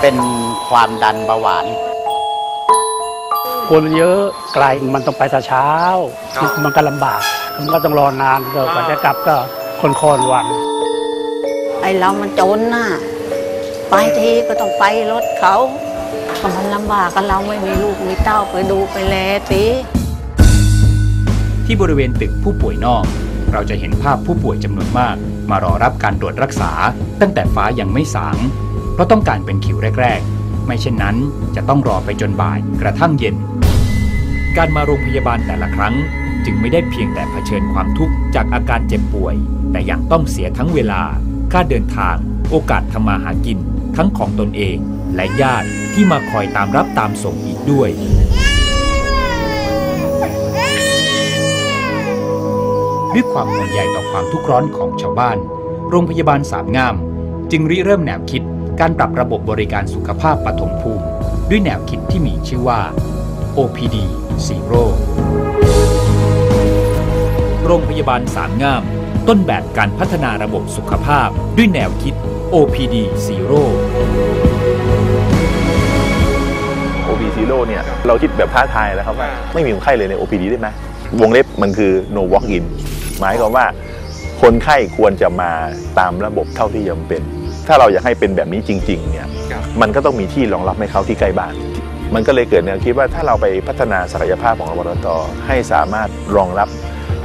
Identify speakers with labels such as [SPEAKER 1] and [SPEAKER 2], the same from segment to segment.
[SPEAKER 1] เป็นความดันเบาหวาน
[SPEAKER 2] คนมันเยอะไกลมันต้องไปแต่เช้า มันก็ลำบากมันก็ต้องรอนานกว่าจะกลับก็คนคอนวัน
[SPEAKER 3] ไอเรามันจนน่ะไปทีก็ต้องไปรถเขาก็มันลำบากกันเราไม่มีลูกมีเต้าไปดูไปแลสิ
[SPEAKER 4] ที่บริเวณตึกผู้ป่วยนอก เราจะเห็นภาพผู้ป่วยจำนวนมาก มารอรับการตรวจรักษา ตั้งแต่ฟ้ายังไม่สาง เพราะต้องการเป็นคิวแรก ๆ ไม่เช่นนั้นจะต้องรอไปจนบ่ายกระทั่งเย็น การมาโรงพยาบาลแต่ละครั้ง จึงไม่ได้เพียงแต่เผชิญความทุกข์จากอาการเจ็บป่วย แต่ยังต้องเสียทั้งเวลา ค่าเดินทาง โอกาสทำมาหากิน ทั้งของตนเองและญาติที่มาคอยตามรับตามส่งอีกด้วยด้วยความห่วงใยต่อความทุกข์ร้อนของชาวบ้าน โรงพยาบาลสามงาม จึงริเริ่มแนวคิด การปรับระบบบริการสุขภาพปฐมภูมิ ด้วยแนวคิดที่มีชื่อว่า OPD Zero โรงพยาบาลสามงาม ต้นแบบการพัฒนาระบบสุขภาพด้วยแนวคิด OPD Zero
[SPEAKER 5] OP Zero เนี่ย เราคิดแบบท้าทายแล้วครับว่าไม่มีคนไข้เลยใน OPD ได้ไหมวงเล็บมันคือ no walk in หมายความว่าคนไข้ควรจะมาตามระบบเท่าที่จำเป็น ถ้าเราอยากให้เป็นแบบนี้จริง ๆ เนี่ย มันก็ต้องมีที่รองรับให้เขาที่ใกล้บ้าน มันก็เลยเกิดแนวคิดว่าถ้าเราไปพัฒนาศักยภาพของอบตให้สามารถรองรับ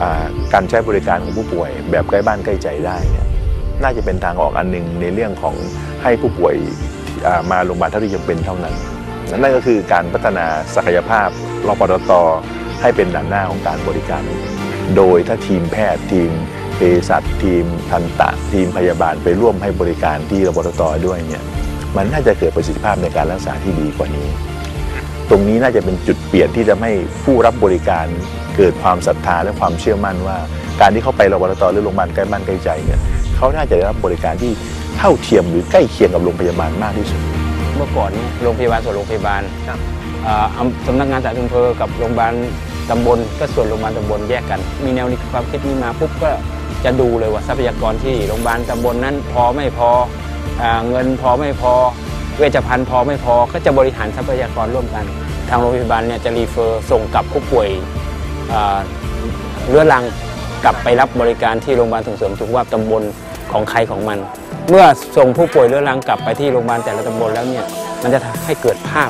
[SPEAKER 5] อ่าการใช้บริการของผู้ป่วย แบบใกล้บ้านใกล้ใจได้เนี่ยน่าจะเป็นทางออกอันหนึ่งในเรื่องของให้ผู้ป่วยอ่ามาโรงพยาบาลเท่าที่จำเป็นเท่านั้น นั่นก็คือการพัฒนาศักยภาพรปตตให้เป็นด่านหน้าของการบริการ โดยถ้าทีมแพทย์ทีม เภสัชทีมทันตะทีมพยาบาลไปร่วมให้บริการที่รปตตด้วยเนี่ยมันน่าจะเกิดประสิทธิภาพในการรักษาที่ดีกว่านี้ ตรงนี้น่าจะเป็นจุดเปลี่ยนที่จะให้ผู้รับบริการเกิดความศรัทธาและความเชื่อมั่นว่า การที่เขาไปรปตตหรือโรงพยาบาลใกล้บ้านใกล้ใจเนี่ยเขาน่าจะได้รับบริการที่เท่าเทียมหรือใกล้เคียงกับโรงพยาบาลมากที่สุด
[SPEAKER 6] เมื่อก่อนเนี่ยโรงพยาบาลส่วนโรงพยาบาลอ่าอำสำนักงานสาธารณสุขอำเภอกับโรงพยาบาลตำบลก็ส่วนโรงพยาบาลตำบลแยกกัน มีแนวความคิดนี้มาปุ๊บก็ จะดูเลยว่าทรัพยากรที่โรงพยาบาลตำบลนั้นพอไม่พออเงินพอไม่พอ เวชภัณฑ์พอไม่พอ ก็จะบริหารทรัพยากรร่วมกัน ทางโรงพยาบาลเนี่ยจะรีเฟอร์ส่งกลับผู้ป่วยเรื้อรังกลับไปรับบริการที่โรงพยาบาลส่งเสริมสุขภาพตำบลของใครของมัน เมื่อส่งผู้ป่วยเรื้อรังกลับไปที่โรงพยาบาลแต่ละตำบลแล้วเนี่ยมันจะให้เกิดภาพ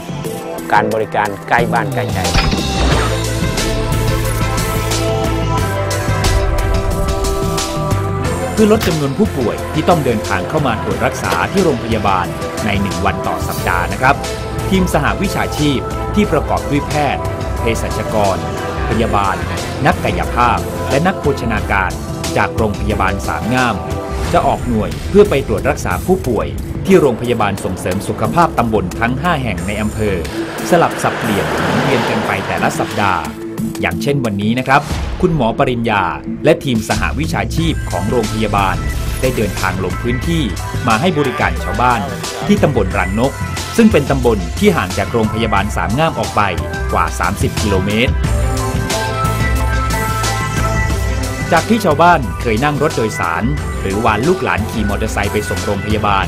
[SPEAKER 6] การบริการใกล้บ้านใกล้ใจ
[SPEAKER 4] เพื่อลดจำนวนผู้ป่วยที่ต้องเดินทางเข้ามาตรวจรักษาที่โรงพยาบาลใน 1 วันต่อสัปดาห์นะครับ ทีมสหวิชาชีพที่ประกอบด้วยแพทย์ เภสัชกร พยาบาล นักกายภาพ และนักโภชนาการ จากโรงพยาบาลสามงาม จะออกหน่วยเพื่อไปตรวจรักษาผู้ป่วย ที่โรงพยาบาลส่งเสริมสุขภาพตำบลทั้ง 5 แห่งในอำเภอ สลับสับเปลี่ยนหมุนเวียนกันไปแต่ละสัปดาห์ อย่างเช่นวันนี้นะครับ คุณหมอปริญญา และทีมสหวิชาชีพของโรงพยาบาล ได้เดินทางลงพื้นที่มาให้บริการชาวบ้าน ที่ตำบลรังนก ซึ่งเป็นตำบลที่ห่างจากโรงพยาบาลสามงามออกไปกว่า 30 กิโลเมตรจากที่ชาวบ้านเคยนั่งรถโดยสาร หรือวานลูกหลานขี่มอเตอร์ไซค์ไปส่งโรงพยาบาล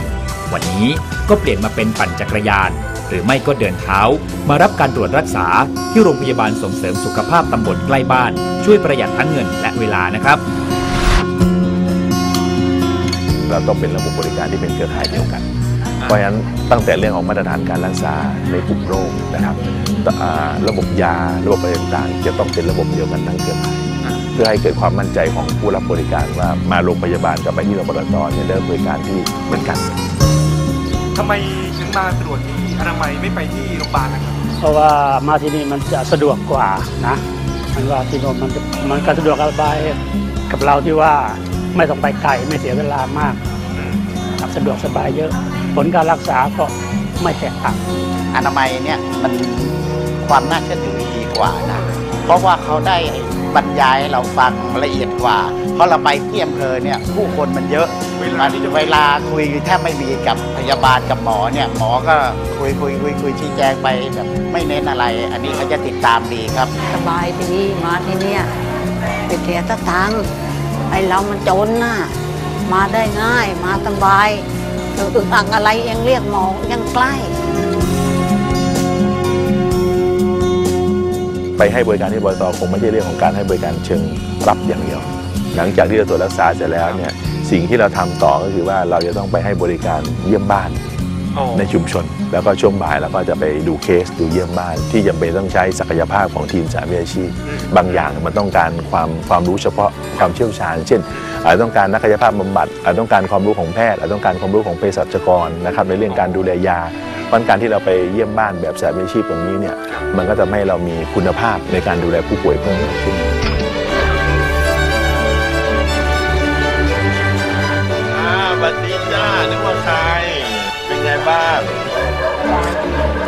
[SPEAKER 4] วันนี้ก็เปลี่ยนมาเป็นปั่นจักรยาน หรือไม่ก็เดินเท้า มารับการตรวจรักษา ที่โรงพยาบาลส่งเสริมสุขภาพตำบลใกล้บ้าน ช่วยประหยัดทั้งเงินและเวลานะครับ
[SPEAKER 5] เราต้องเป็นระบบบริการที่เป็นเครือข่ายเดียวกัน เพราะฉะนั้นตั้งแต่เรื่องของมาตรฐานการรักษาในกลุ่มโรคนะครับระบบยาระบบอะไรต่างๆ จะต้องเป็นระบบเดียวกันทั้งเครือข่ายเพื่อให้เกิดความมั่นใจของผู้รับบริการว่ามาโรงพยาบาลกับไปที่โรงพยาบาลเนี่ยได้บริการที่เหมือนกัน
[SPEAKER 7] ทำไมถึงมาตรวจที่อนามัยไม่ไปที่โรงพยาบาลนะครับ
[SPEAKER 2] เพราะว่ามาที่นี่มันจะสะดวกกว่านะมันว่าที่โน่นมันจะมันก็สะดวกสบายกับเราที่ว่าไม่ต้องไปไกลไม่เสียเวลามากครับสะดวกสบายเยอะ ผลการรักษาก็ไม่แตกต่าง
[SPEAKER 1] อนามัยเนี่ยมันความน่าเชื่อถือดีกว่านะเพราะว่าเขาได้ บรรยายให้เราฟังละเอียดกว่า เพราะเราไปที่อำเภอเนี่ยผู้คนมันเยอะ
[SPEAKER 7] เวลาที่จะ
[SPEAKER 1] เวลาคุยแทบไม่มีกับพยาบาลกับหมอเนี่ยหมอก็คุยคุยคุยคุยชี้แจงไปแบบไม่เน้นอะไร อันนี้เขาจะติดตามดีครับ
[SPEAKER 3] สบายดีมาที่เนี่ยไปเสียสตังค์ไอเรามันจนน่ะมาได้ง่ายมาสบายเอออึกอักอะไรยังเรียกหมอยังใกล้
[SPEAKER 5] ไปให้บริการที่บตคงไม่ใช่เรื่องของการให้บริการเชิงรับอย่างเดียว หลังจากที่เราตรวจรักษาเสร็จแล้วเนี่ยสิ่งที่เราทำต่อก็คือว่าเราจะต้องไปให้บริการเยี่ยมบ้าน
[SPEAKER 7] อ๋อ
[SPEAKER 5] ในชุมชน แล้วก็ช่วงบ่ายเราก็จะไปดูเคสดูเยี่ยมบ้าน ที่จำเป็นต้องใช้ศักยภาพของทีมสามีอาชีพ บางอย่างมันต้องการความความรู้เฉพาะความเชี่ยวชาญ เช่นอาจจะต้องการนักกายภาพบำบัดอาจจะต้องการความรู้ของแพทย์อาจจะต้องการความรู้ของเภสัชกรนะครับในเรื่องการดูแลยาเพ ราะการที่เราไปเยี่ยมบ้านแบบสามีอาชีพตรงนี้เนี่ยมันก็จะให้เรามีคุณภาพในการดูแลผู้ป่วยเพิ่มขึ้น
[SPEAKER 8] อ่าบัดดีจ้านึกว่าใครเป็นไงบ้าง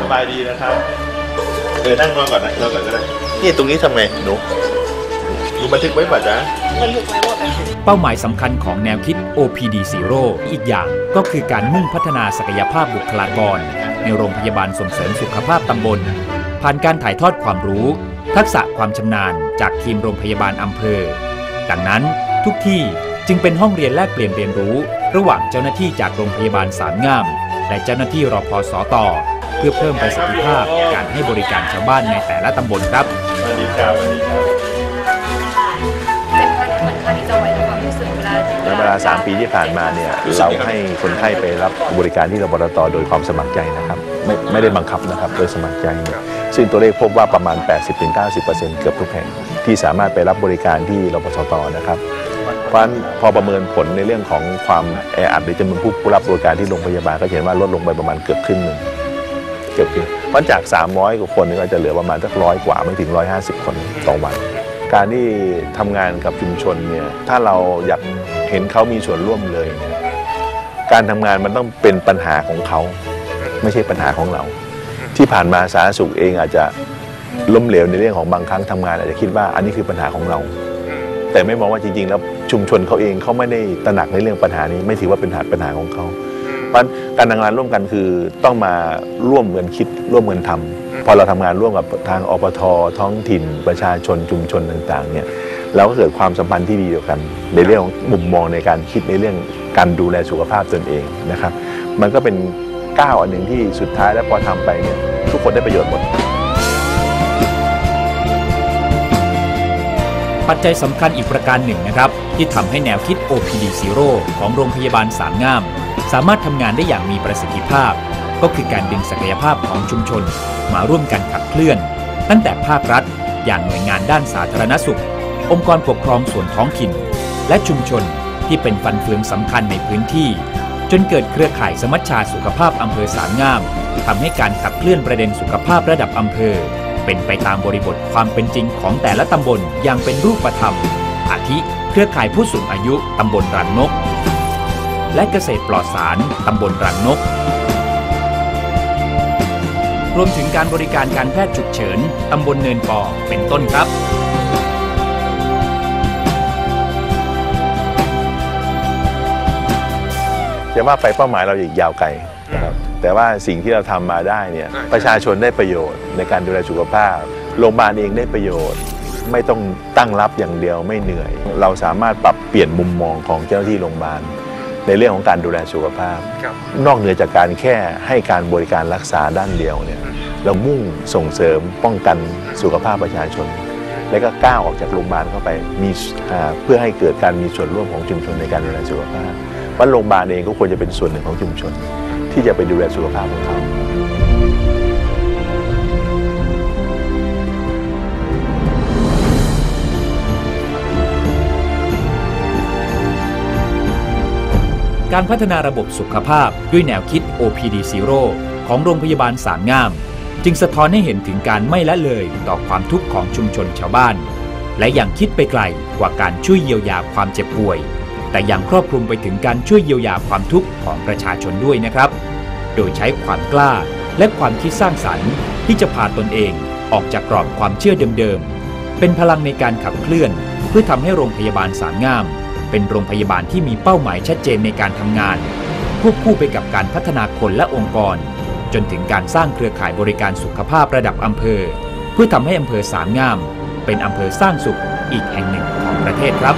[SPEAKER 8] สบายดีนะครับ เออ นั่งนอนก่อนนะนอนก่อนก็ได้ นี่ตรงนี้ทำไงหนูหนูบันทึกไว้ป่ะจ๊ะ
[SPEAKER 4] เป้าหมายสำคัญของแนวคิด OPD Zero อีกอย่างก็คือการมุ่งพัฒนาศักยภาพบุคลากร ในโรงพยาบาลส่งเสริมสุขภาพตำบล ผ่านการถ่ายทอดความรู้ ทักษะความชำนาญจากทีมโรงพยาบาลอำเภอ ดังนั้นทุกที่จึงเป็นห้องเรียนแลกเปลี่ยนเรียนรู้ ระหว่างเจ้าหน้าที่จากโรงพยาบาลสามงาม และเจ้าหน้าที่รอพสตเพื่อเพิ่มประสิทธิภาพการให้บริการชาวบ้านในแต่ละตำบลครับ
[SPEAKER 8] สวัสดีครับสวัสดีครับ
[SPEAKER 5] ลา 3 ปีที่ผ่านมาเนี่ยเราให้คนไข้ไปรับบริการที่รบตโดยความสมัครใจนะครับไม่ไม่ได้บังคับนะครับโดยสมัครใจเนี่ยซึ่งตัวเลขพบว่าประมาณ 80-90%เกือบทุกแห่งที่สามารถไปรับบริการที่รพสตนะครับเพราะฉะนั้นพอประเมินผลในเรื่องของความแออัดหรือจำนวนผู้ผู้รับบริการที่โรงพยาบาลก็เห็นว่าลดลงไปประมาณเกือบครึ่งหนึ่งเกือบครึ่งเพราะจาก 300 กว่าคนนี่ก็จะเหลือประมาณสักร้อยกว่าไม่ถึง 150 คนต่อวัน การที่ทำงานกับชุมชนเนี่ยถ้าเราอยาก เห็นเขามีส่วนร่วมเลยเนี่ยการทำงานมันต้องเป็นปัญหาของเขา ไม่ใช่ปัญหาของเรา ที่ผ่านมาสาธารณสุขเองอาจจะล้มเหลวในเรื่องของบางครั้งทำงาน อาจจะคิดว่าอันนี้คือปัญหาของเรา แต่ไม่มองว่าจริงๆ แล้วชุมชนเขาเองเขาไม่ได้ตระหนักในเรื่องปัญหานี้ ไม่ถือว่าเป็นปัญหาของเขาเพราะการทำงานร่วมกันคือต้องมาร่วมกันคิดร่วมกันทำพอเราทำงานร่วมกับทางอปทท้องถิ่น ประชาชนชุมชนต่างๆเนี่ย เราก็เกิดความสัมพันธ์ที่ดีเดียวกัน ในเรื่องของมุมมองในการคิดในเรื่องการดูแลสุขภาพตนเองนะครับ มันก็เป็นก้าวอันหนึ่งที่สุดท้ายแล้วพอทำไปเนี่ยทุกคนได้ประโยชน์หมด
[SPEAKER 4] ปัจจัยสำคัญอีกประการหนึ่งนะครับ ที่ทำให้แนวคิด OPD Zero ของโรงพยาบาลสามงาม สามารถทำงานได้อย่างมีประสิทธิภาพ ก็คือการดึงศักยภาพของชุมชน มาร่วมกันขับเคลื่อน ตั้งแต่ภาครัฐ อย่างหน่วยงานด้านสาธารณสุข องค์กรปกครองส่วนท้องถิ่น และชุมชนที่เป็นฟันเฟืองสำคัญในพื้นที่ จนเกิดเครือข่ายสมัชชาสุขภาพอำเภอสามงามทำให้การขับเคลื่อนประเด็นสุขภาพระดับอำเภอ เป็นไปตามบริบทความเป็นจริงของแต่ละตำบลอย่างเป็นรูปธรรม อาทิ เครือข่ายผู้สูงอายุตำบลรังนก และเกษตรปลอดสารตำบลรังนกรวมถึงการบริการการแพทย์ฉุกเฉิน ตำบลเนินปอเป็นต้นครับ
[SPEAKER 5] จะว่าไปเป้าหมายเราอีกยาวไกลนะครับแต่ว่าสิ่งที่เราทำมาได้เนี่ยประชาชนได้ประโยชน์ในการดูแลสุขภาพโรงพยาบาลเองได้ประโยชน์ ไม่ต้องตั้งรับอย่างเดียวไม่เหนื่อย เราสามารถปรับเปลี่ยนมุมมองของเจ้าหน้าที่โรงพยาบาลในเรื่องของการดูแลสุขภาพ
[SPEAKER 7] ครับ
[SPEAKER 5] นอกเหนือจากการแค่ให้การบริการรักษาด้านเดียวเนี่ยเรามุ่งส่งเสริมป้องกันสุขภาพประชาชน และก็ก้าวออกจากโรงพยาบาลเข้าไปมีอ่าเพื่อให้เกิดการมีส่วนร่วมของชุมชนในการดูแลสุขภาพ ว่าโรงพยาบาลเองก็ควรจะเป็นส่วนหนึ่งของชุมชน ที่จะไปดูแลสุขภาพของเขา
[SPEAKER 4] การพัฒนาระบบสุขภาพด้วยแนวคิด OPD Zero ของโรงพยาบาลสามงาม จึงสะท้อนให้เห็นถึงการไม่ละเลยต่อความทุกข์ของชุมชนชาวบ้าน และยังคิดไปไกลกว่าการช่วยเยียวยาความเจ็บป่วย แต่ยังครอบคลุมไปถึงการช่วยเยียวยาความทุกข์ของประชาชนด้วยนะครับ โดยใช้ความกล้าและความคิดสร้างสรรค์ ที่จะพาตนเองออกจากกรอบความเชื่อเดิมๆ เป็นพลังในการขับเคลื่อน เพื่อทำให้โรงพยาบาลสามงาม เป็นโรงพยาบาลที่มีเป้าหมายชัดเจนในการทำงานควบคู่ไปกับการพัฒนาคนและองค์กร จนถึงการสร้างเครือข่ายบริการสุขภาพระดับอำเภอ เพื่อทำให้อำเภอสามงาม เป็นอำเภอสร้างสุขอีกแห่งหนึ่งของประเทศครับ